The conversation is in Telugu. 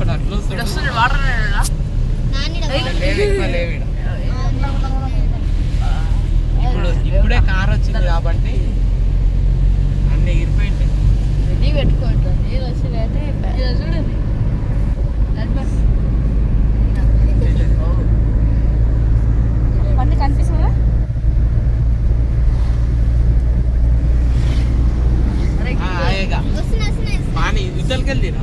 వస్తున్నాడు వాటర్ ఇప్పుడు ఇప్పుడే కార్ వచ్చింది కాబట్టి అన్నీ ఇరిపోయింది. రెడీ పెట్టుకోవట్లేదు నీళ్ళు చూడండి. కనిపిస్తుందా? పానీ ఇద్దరికి వెళ్ళిరా